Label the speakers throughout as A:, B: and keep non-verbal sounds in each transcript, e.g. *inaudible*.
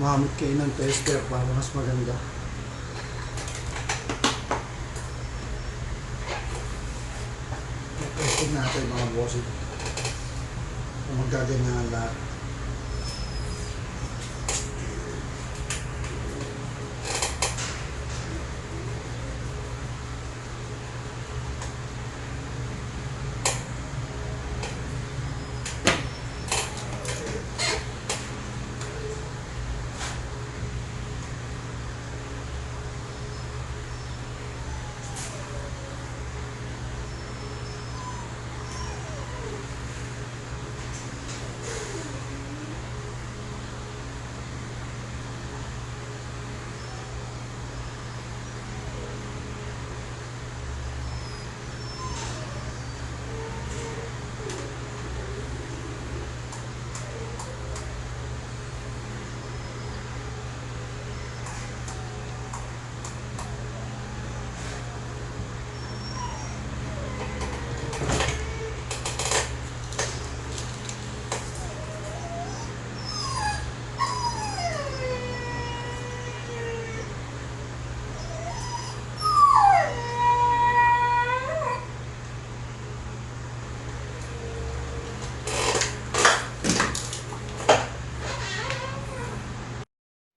A: gumamit kayo ng tester para mas maganda. Testing natin mga bossing. Kung magaganyan lahat.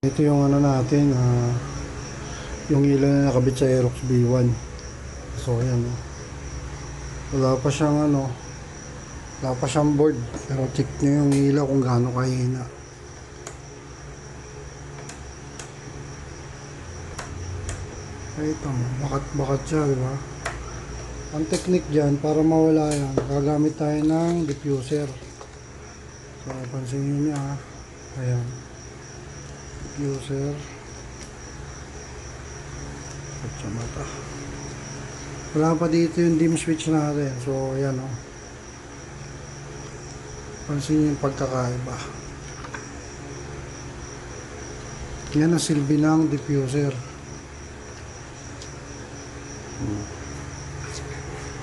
A: Ito yung ano natin, ah, yung ilaw na nakabit sa Aerox B1. So, ayan. oh. Wala pa siyang ano, wala pa siyang board. Pero check nyo yung ilaw kung gaano kahina. Ay, ito, bakat-bakat siya, di? Ang technique dyan, para mawala yan, gagamit tayo ng diffuser. So, pansinin niya, ha. Ayan diffuser at sa mata. Wala pa dito yung dim switch natin. So ayan o pansin nyo yung pagkakaiba. Yan ang silbi ng diffuser. Hmm.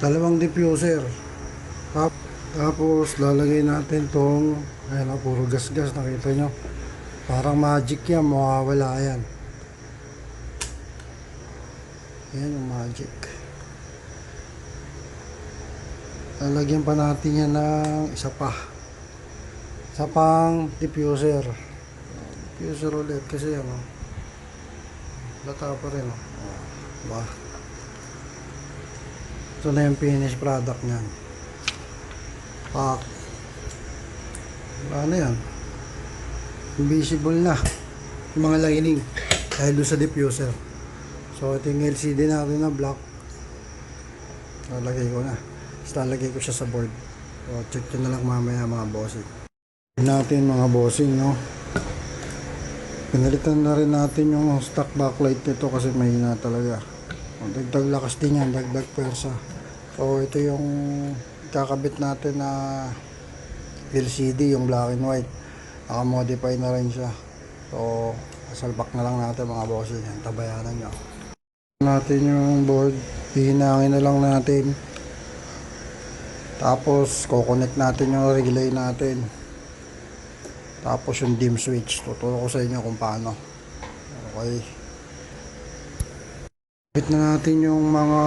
A: dalawang diffuser. Tap- tapos lalagay natin tong ayan o puro gas gas nakita nyo Parang magic yan, mawawala yan. Yan yung magic. Lalagyan pa natin yan ng isa pa. Isa pang diffuser. Diffuser ulit kasi ano. Lata pa rin. Oh. Diba? Ito na yung finished product niyan. Pak. Ano yan? Invisible na yung mga lining dahil doon sa diffuser. So ito yung LCD natin na black lalagay ko na. Tapos lalagay ko siya sa board. So check nyo na lang mamaya mga bossing. Natin mga bossing no? Pinalitan na rin natin yung stock backlight nito kasi mahina talaga. O, dagdag lakas din yan dagdag pwersa. So ito yung kakabit natin na LCD yung black and white naka-modify na rin siya. So, salbak na lang natin mga bossing. Yan, tabayanan nyo. Natin yung board. Hihinangin na lang natin. Tapos, kukonect natin yung relay natin. Tapos yung dim switch. Tuturo ko sa inyo kung paano. Okay. Kapit na natin yung mga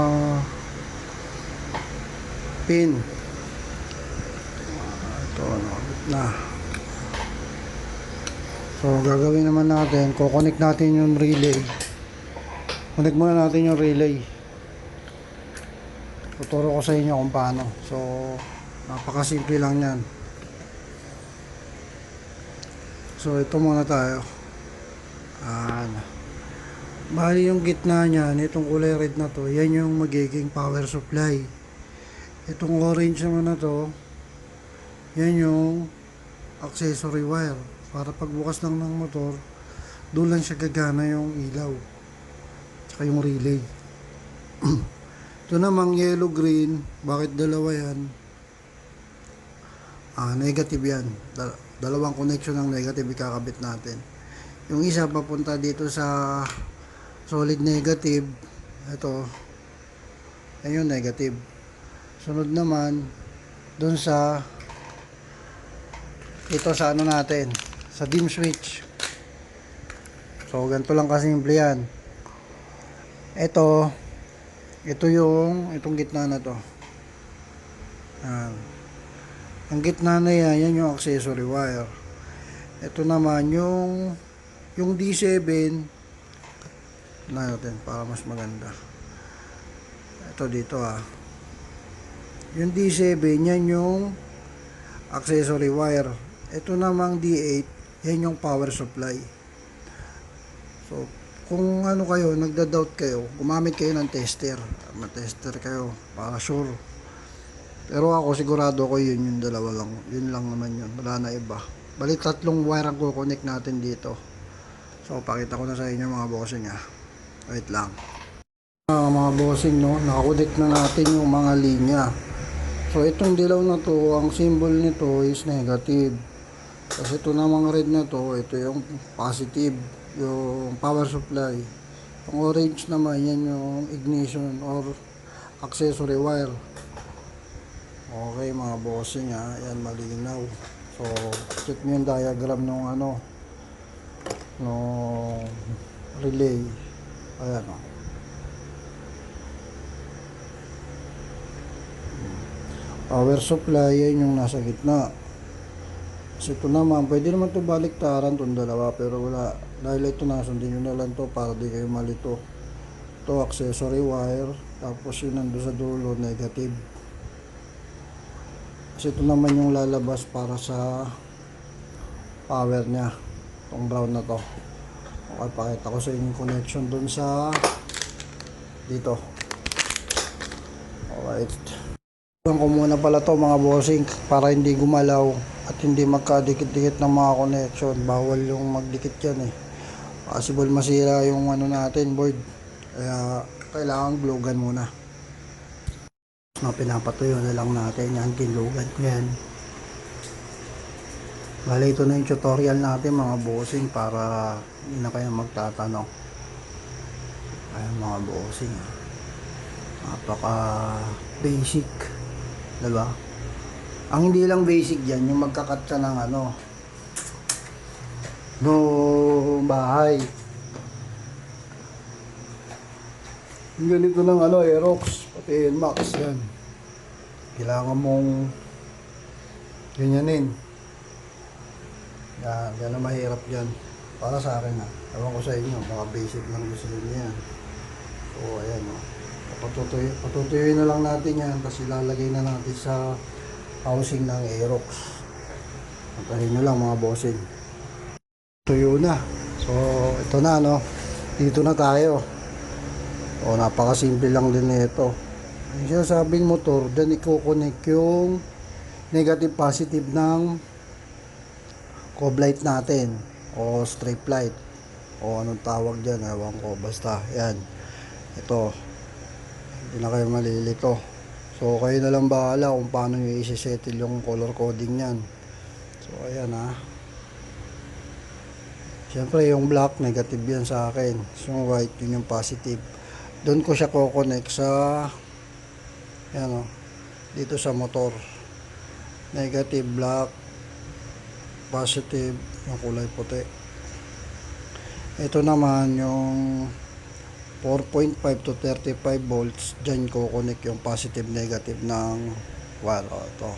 A: pin. Ito, nakabit na. So, gagawin naman natin, kukonect natin yung relay. Connect muna natin yung relay. Tuturo ko sa inyo kung paano. So, napakasimple lang yan. So, ito muna tayo. Ano. Bali yung gitna niyan, itong kulay red na to, yan yung magiging power supply. Itong orange naman na to, yan yung accessory wire para pagbukas lang ng motor doon lang siya gagana yung ilaw tsaka yung relay. *clears throat* Ito namang yellow green bakit dalawa yan? Ah negative yan. Dal- dalawang connection ng negative ikakabit natin. Yung isa papunta dito sa solid negative ito yan yung negative. Sunod naman doon sa ito sa ano natin sa dim switch So, ganito lang kasimple yan. Ito, ito yung, itong gitna na to. Yan. Ang gitna na yan, yan yung accessory wire. Ito naman yung, yung D7, na natin para mas maganda. Ito dito ah. Yung D7, yan yung accessory wire. Ito namang D8, yan yung power supply. So, kung ano kayo, nagda-doubt kayo, gumamit kayo ng tester. Ma-tester kayo para sure. Pero ako sigurado ko yun yung dalawa lang. Yun lang naman yun. Wala na iba. Bali tatlong wire ang kukonek natin dito. So, pakita ko na sa inyo mga bossing ah. Wait lang. Ah, mga bossing no, nakakonek na natin yung mga linya. So, itong dilaw na to, ang symbol nito is negative. Kasi ito namang red na to, ito yung positive, yung power supply. Yung orange naman, yan yung ignition or accessory wire. Okay mga bossing ha, yan malinaw. So, check nyo yung diagram ng ano, ng relay. Ayan o. Power supply, yan yung nasa gitna. Kasi ito naman, pwede naman ito baliktaran itong dalawa, pero wala. Dahil ito nasundin nyo na lang to para di kayo malito. Ito accessory wire, tapos yun nando sa dulo, negative. Kasi ito naman yung lalabas para sa power niya. Itong brown na to. Okay, pakita ko sa inyo yung connection dun sa dito. Alright. Iwan ko muna pala to mga bossing para hindi gumalaw at hindi magkadikit-dikit ng mga connection. Bawal yung magdikit yan eh. Possible masira yung ano natin board. Kaya kailangan glugan muna. Mga pinapatuyo na lang natin yan. Ko yan. Bale ito na yung tutorial natin mga bossing para hindi na kayo magtatanong. Ayan mga bossing. Napaka basic. Diba? Ang hindi lang basic dyan, yung magkakat ka ng ano, no bahay. Yung ganito ng ano, Aerox, pati Max yan. Kailangan mong ganyanin. Yan, yan ang mahirap dyan. Para sa akin ha. Ewan ko sa inyo, baka basic lang gusto niyo yan. O, ayan o. Patutuyo, patutuyuin na lang natin yan, tapos ilalagay na natin sa housing ng Aerox. Antahin nyo lang mga bossing. Tuyo na. So, ito na no. Dito na tayo. O, napakasimple lang din nito. Yung sinasabing motor, dyan i-connect yung negative positive ng cob light natin o strip light o anong tawag dyan, ewan ko. Basta, yan. Ito, hindi na kayo malilito. So, kayo na lang bahala kung paano nyo isi-settle yung color coding yan. So, ayan ha. Siyempre, yung black, negative yan sa akin. Yung white, yun yung positive. Doon ko siya ko-connect sa, yan o, dito sa motor. Negative, black, positive, yung kulay puti. Ito naman yung 4.5 to 35 volts, dyan connect yung positive negative ng wire. O, ito.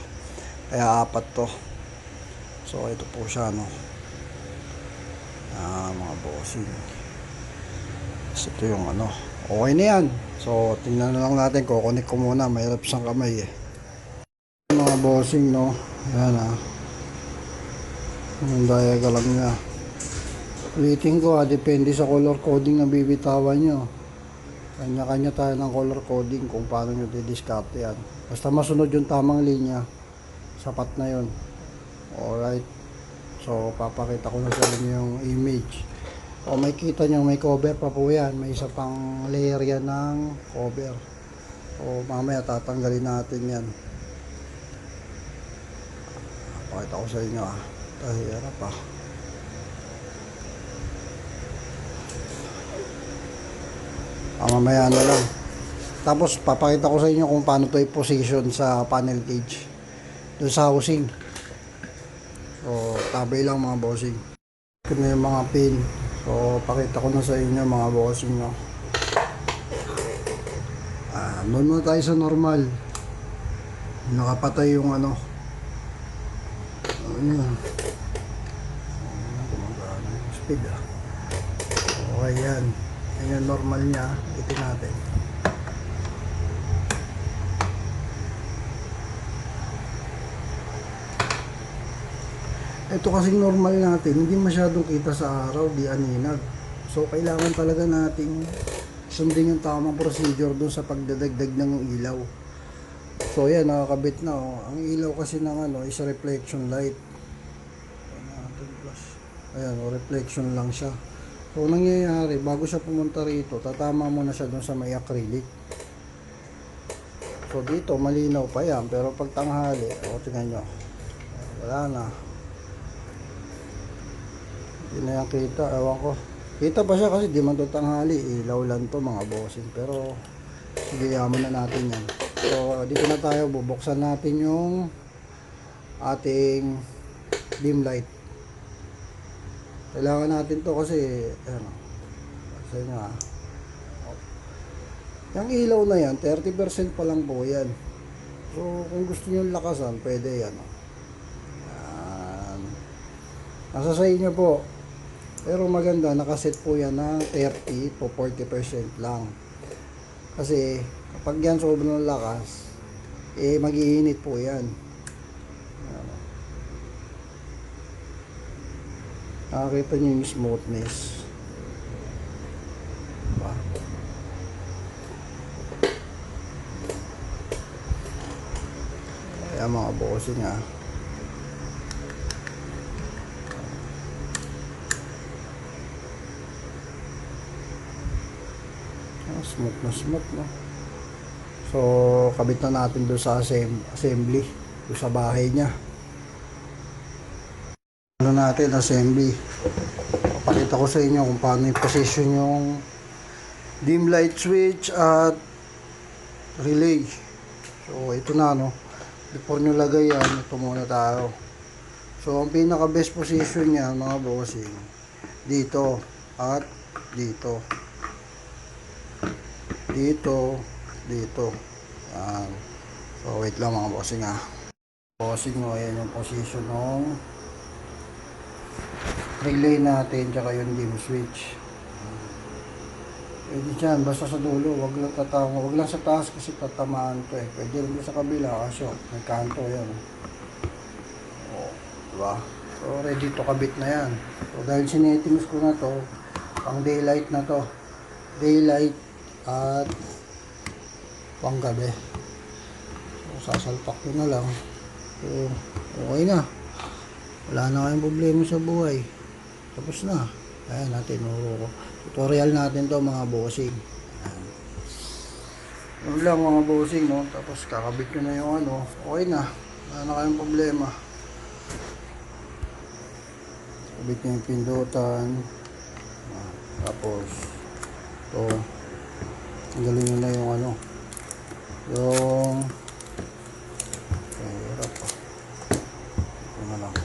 A: Kaya apat to. So, ito po siya, no. Ah, mga bossing. So, ito yung ano. Okay na yan. So, tingnan na lang natin. Kukonek ko muna. Mahirap sa kamay eh. Mga bossing, no. Yan ah. Yung diagram niya. Ulitin ko ah, depende sa color coding na bibitawan nyo. Kanya-kanya tayo ng color coding kung paano nyo didiscarte yan. Basta masunod yung tamang linya, sapat na yun. Alright. So, papakita ko na sa inyo yung image. O may kita nyo, may cover pa po yan. May isa pang layer yan ng cover. O mamaya tatanggalin natin yan. Pakita ko sa inyo ah. Dahil hirap ah. Ah, mamaya na lang. Tapos papakita ko sa inyo kung paano to i-position sa panel cage. Doon sa housing. So, tabay lang mga bossing. Ito na yung mga pin. So, pakita ko na sa inyo mga bossing nyo. Ah, doon muna tayo sa normal. Nakapatay yung ano. Ano yun? Yung speed ah. Okay yan. Yan yung normal niya. Itin natin. Ito kasing normal natin, hindi masyadong kita sa araw, di aninag. So, kailangan talaga nating sundin yung tamang procedure dun sa pagdadagdag ng ilaw. So, yan, nakakabit na. Oh. Ang ilaw kasi ng ano, is reflection light. Ayan. Ayan, oh, reflection lang siya. So, nangyayari, bago siya pumunta rito, tatama mo na siya dun sa may acrylic. So, dito, malinaw pa yan. Pero pag tanghali, o, tingnan nyo. Wala na. Hindi na yan kita, ewan ko. Kita pa siya kasi di man to tanghali, ilaw lang to mga bossing. Pero, sige, yaman na natin yan. So, dito na tayo, bubuksan natin yung ating dim light. Kailangan natin to kasi, ano, sa inyo ah. Yung ilaw na yan, 30% pa lang po yan. So, kung gusto nyo lakasan, pwede yan. oh. Yan. Nasa sa inyo po. Pero maganda, nakaset po yan ng 30 to 40% lang. Kasi, kapag yan sobrang lakas, eh, mag-iinit po yan. Yan. Nakakita nyo yung smoothness. Diba? Kaya mga bossing ah. Smooth na smooth no. So, kabit na natin doon sa assemb- assembly, doon sa bahay niya. Ano natin, assembly. Papakita ko sa inyo kung paano yung position yung dim light switch at relay. So, ito na, no. Before nyo lagay yan, ito muna tayo. So, ang pinaka best position niya, mga bossing, dito at dito. Dito, dito. Yan. So, wait lang mga bossing ha. Bossing mo, ayan yung position ng relay natin, tsaka yung dim switch. Pwede dyan, basta sa dulo, wag lang tatama, wag lang sa taas kasi tatamaan to eh. Pwede rin sa kabila kasi oh, may kanto yan. Oh, diba? So ready to kabit na yan. So dahil sinetimus ko na to, pang daylight na to. Daylight at pang gabi. So sasalpak ko na lang. So okay na. Wala na kayong problema sa buhay. Tapos na. Ayan natin, oh, tutorial natin to mga bossing. Ayan. Yun lang mga bossing, no? Tapos kakabit nyo na yung ano, okay na. Wala na kayong problema. Kabit nyo yung pindutan. Ah, Tapos, to tanggalin nyo na yung ano, yung ay, hirap pa. Ito na lang.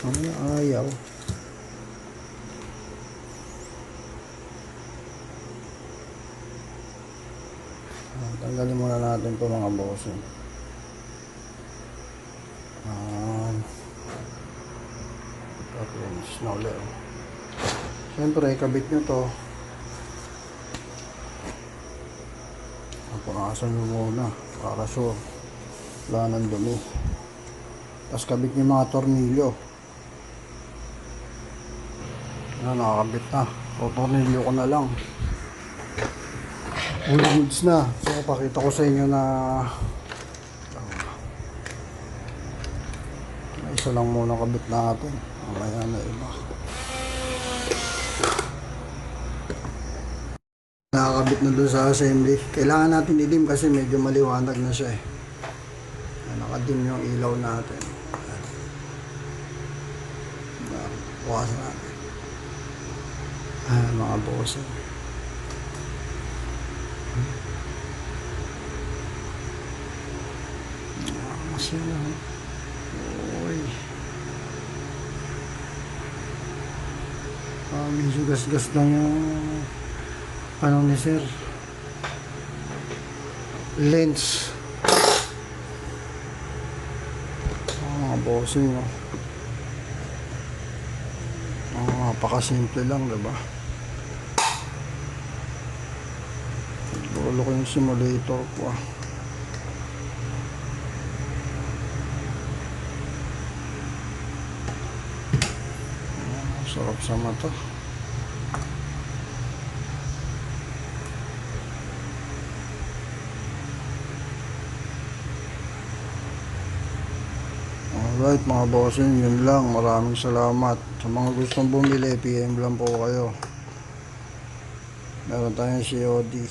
A: Ano ayaw? Ah, Tanggalin muna natin to mga bossing. Um, tapos na ulit. oh. Siyempre, kabit nyo to. Punasan nyo muna para sure wala nang dumi. Tapos kabit nyo mga tornilyo. Ano, nakakabit na. So, tornilyo ko na lang. All goods na. So, pakita ko sa inyo na na isa lang muna kabit natin. Mamaya na iba. Nakakabit na doon sa assembly. Kailangan natin idim kasi medyo maliwanag na siya eh. Nakadim yung ilaw natin. Bukasan natin. Ayan, mga Mas Yun lang. Uy. Ah, medyo gas-gas lang yung ano ni sir. Lens. Mga bossing, no? Ah, napakasimple lang, diba? Lolo ko yung simulator ko. Ah, Sarap sa mata. Alright mga bossing, yun lang. Maraming salamat. Sa mga gustong bumili, PM lang po kayo. Meron tayong COD.